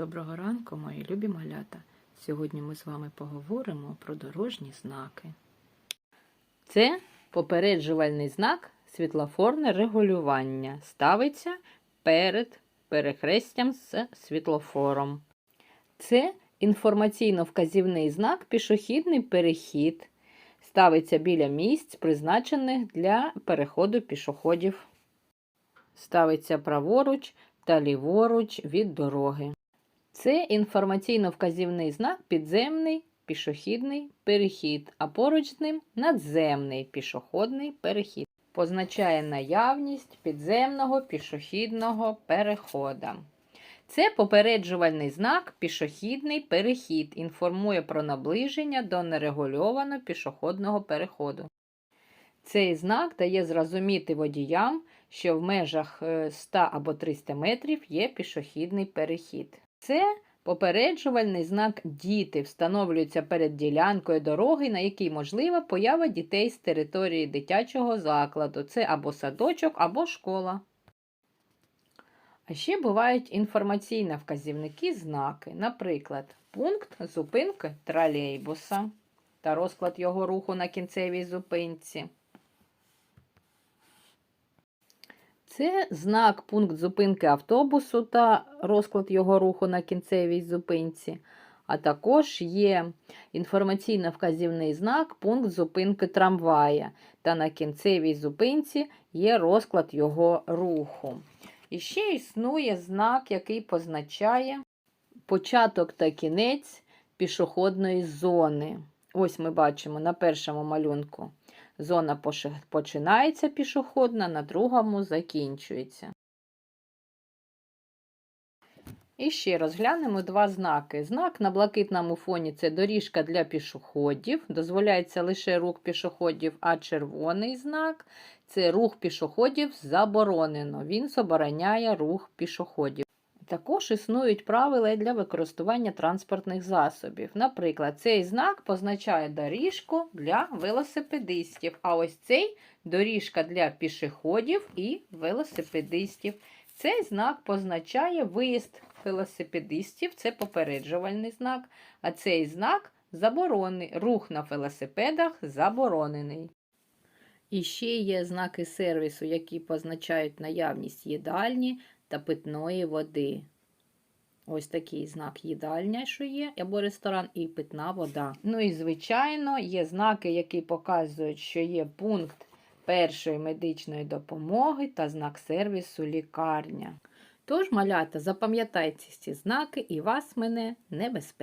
Доброго ранку, мої любі малята. Сьогодні ми з вами поговоримо про дорожні знаки. Це попереджувальний знак світлофорне регулювання. Ставиться перед перехрестям з світлофором. Це інформаційно-вказівний знак пішохідний перехід. Ставиться біля місць, призначених для переходу пішоходів. Ставиться праворуч та ліворуч від дороги. Це інформаційно-вказівний знак підземний пішохідний перехід, а поруч з ним надземний пішохідний перехід. Позначає наявність підземного пішохідного перехода. Це попереджувальний знак пішохідний перехід, інформує про наближення до нерегульованого пішохідного переходу. Цей знак дає зрозуміти водіям, що в межах е, 100 або 300 метрів є пішохідний перехід. Це попереджувальний знак діти встановлюється перед ділянкою дороги, на якій можлива поява дітей з території дитячого закладу. Це або садочок, або школа. А ще бувають інформаційні вказівники знаки, наприклад, пункт зупинки тролейбуса та розклад його руху на кінцевій зупинці. Це знак пункт зупинки автобусу та розклад його руху на кінцевій зупинці. А також є інформаційно-вказівний знак пункт зупинки трамвая. Та на кінцевій зупинці є розклад його руху. І ще існує знак, який позначає початок та кінець пішохідної зони. Ось ми бачимо на першому малюнку. Зона починається пішохідна, на другому закінчується. І ще розглянемо два знаки. Знак на блакитному фоні це доріжка для пішоходів. Дозволяється лише рух пішоходів, а червоний знак це рух пішоходів заборонено. Він забороняє рух пішоходів. Також існують правила для використання транспортних засобів. Наприклад, цей знак позначає доріжку для велосипедистів, а ось цей доріжка для пішоходів і велосипедистів. Цей знак позначає виїзд велосипедистів, це попереджувальний знак, а цей знак заборонений. Рух на велосипедах заборонений. І ще є знаки сервісу, які позначають наявність їдальні та питної води. Ось такий знак їдальня, що є, або ресторан, і питна вода. Ну і, звичайно, є знаки, які показують, що є пункт першої медичної допомоги та знак сервісу лікарня. Тож, малята, запам'ятайте ці знаки і вас мене небезпечно.